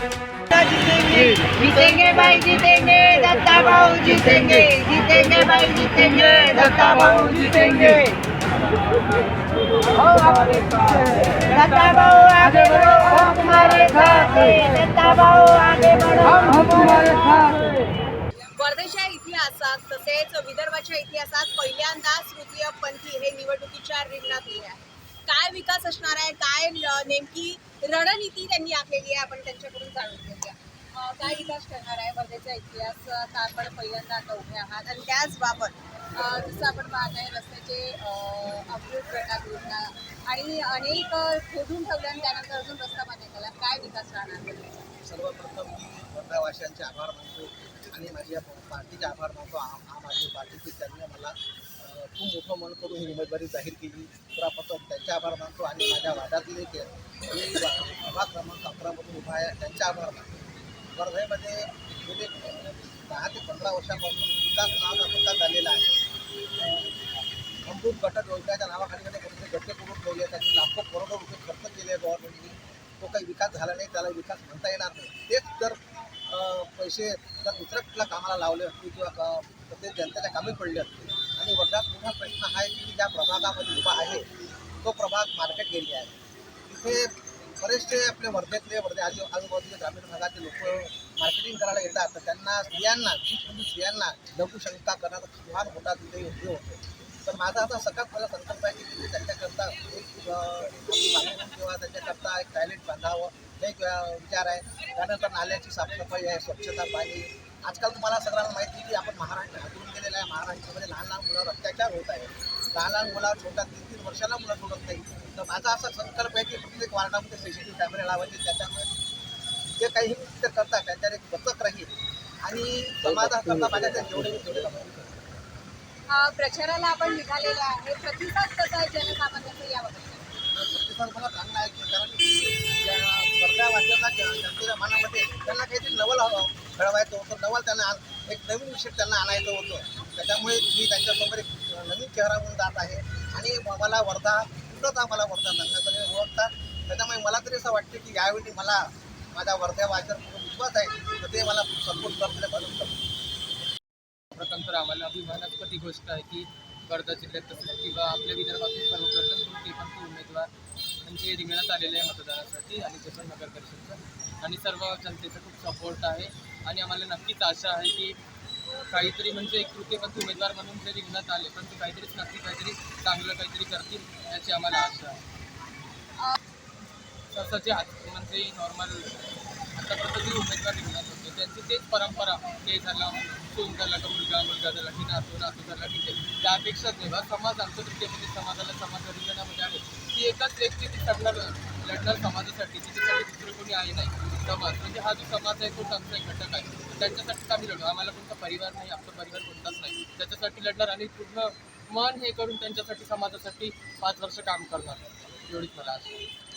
जीतेंगे जीतेंगे भाई जीतेंगे दत्ता भाऊ जीतेंगे जीतेंगे भाई जीतेंगे दत्ता भाऊ जीतेंगे. दत्ता भाऊ आगे बढ़ो हम तुम्हारे साथ. हैं दत्ता भाऊ आगे बढ़ो. हम तुम्हारे साथ. वर्धेच्या इतिहासात तसेच विदर्भाच्या इतिहासात पहिल्यांदाच तृतीय पंथी हे निवडणुकीच्या रिंगणात आहे. काय विकास असणार आहे? काय नेमकी रणनीती त्यांनी आखलेली आहे आपण त्यांच्याकडून जाणून घेऊया. काय इतिहास करणार आहे? वर्धेचा इतिहास आता आपण पहिल्यांदा आता उभे आहात. आणि त्याचबाबत जसं आपण पाहत आहे रस्त्याचे अं, अप्रूप करण्यात योजना आणि अनेक खोदून ठेवले आणि त्यानंतर अजून रस्ता बांधण्यात आला. काय विकास राहणार? सर्वप्रथम मी वर्धावासियांचे आभार मानतो आणि माझ्या पार्टीचे आभार मानतो. आम आदमी पार्टीचे त्यांनी मला खूप मोठं मन करून ही उमेदवारी जाहीर केली. प्रथम त्यांचे आभार मानतो आणि माझ्या वार्डातले ते मी क्रमांक अकरामधून उभा आहे. त्यांचे आभार मानतो. वर्धेमध्ये गेले दहा ते पंधरा वर्षापासून विकास नावाचा विकास झालेला आहे. अ, अमृत गटक योजनेच्या नावाखाली मध्ये कोणते गट्टे करून ठेवले त्यांनी लाखो करोडो रुपये खर्च केले गव्हर्नमेंटनी तो काही विकास झाला नाही त्याला विकास म्हणता येणार नाही. तेच जर पैसे जर दुसऱ्या कुठल्या कामाला लावले असतील किंवा प्रत्येक जनतेला ते जनतेच्या कामी पडले असतील आणि वर्गात मोठा प्रश्न हा आहे की ज्या प्रभागामध्ये उभा आहे तो प्रभाग मार्केट गेली आहे. तिथे बरेचसे आपले वर्धेतले वर्धे आजू आजूबाजूचे ग्रामीण भागातले लोक मार्केटिंग करायला येतात तर त्यांना स्त्रियांना म्हणजे स्त्रियांना लघुशंका करण्याचा फार मोठा तिथे हे होतो. तर माझा आता सगळ्यात मला संकल्प आहे की तिथे त्यांच्याकरता एक किंवा त्यांच्याकरता एक टॉयलेट बांधावं. एक विचार आहे. त्यानंतर नाल्याची साफसफाई आहे स्वच्छता पाणी आजकाल तुम्हाला सगळ्यांना माहिती आहे की आपण महाराष्ट्र हातून गेलेलं आहे. महाराष्ट्रामध्ये लहान लहान मुलांवर अत्याचार होत आहे लहान लहान मुला छोट्या तीन तीन वर्षाला मुलं सोडत नाही तर माझा असा संकल्प आहे की प्रत्येक वार्डामध्ये सी सी टी व्ही कॅमेरे लावायचे त्याच्यामुळे जे काही ते करतात त्यांच्यावर एक बचत राहील. आणि समाजाकरता माझ्या त्या जेवढे प्रचाराला आपण निघालेलो आहे. प्रतिसाद कसा आहे जनसामान्यांचा याबाबत प्रतिसाद मला चांगला आहे की कारण त्यांना जनतेच्या मनामध्ये त्यांना काहीतरी नवल हवं घडवायचं होतं. नवल त्यांना एक नवीन विषय त्यांना आणायचं होतं. त्याच्यामुळे मी त्यांच्यासमोर एक नवीन चेहरा म्हणून जात आहे. आणि मला वर्धा पूर्णतः मला वर्धा त्यांच्याकडे ओळखतात. त्याच्यामुळे मला तरी असं वाटते की यावेळी मला माझ्या वर्ध्या वाद्यावर विश्वास आहे. तर ते मला सपोर्ट करतील मदत करतील प्रथम तर आम्हाला अभिमानास्पद गोष्ट आहे की वर्धा जिल्ह्यात किंवा आपल्या विदर्भातून सर्वप्रथम तृतीय पण उमेदवार म्हणजे रिंगणात आलेले आहे मतदानासाठी आणि जसं नगर परिषदचं. आणि सर्व जनतेचा खूप सपोर्ट आहे. आणि आम्हाला नक्कीच आशा आहे की काहीतरी म्हणजे एक तृतीयपंथी उमेदवार म्हणून जे रिंगणात आले पण ते काहीतरीच नक्की काहीतरी चांगलं काहीतरी करतील याची आम्हाला आशा आहे. तसं जे म्हणजे नॉर्मल आतापर्यंत जे उमेदवार रिंगणात त्यांची तेच परंपरा ते झाला सोन झाला का मुलगा मुलगा झाला की नातू नातू झाला की ते. त्यापेक्षा जेव्हा समाज आमच्या तृतीयपंथी समाजाला समाज रिंगणामध्ये आहे ती एकाच व्यक्ती ती लढणार लढणार समाजासाठी तिच्यासाठी दुसरं कोणी आहे नाही. समाज. म्हणजे हा जो समाज आहे तो आमचा एक घटक आहे. त्यांच्यासाठी आम्ही लढू? आम्हाला कोणता परिवार नाही आपला परिवार कोणताच नाही. त्याच्यासाठी लढणार आणि पूर्ण मन हे करून त्यांच्यासाठी समाजासाठी पाच वर्ष काम करणार. एवढीच मला असं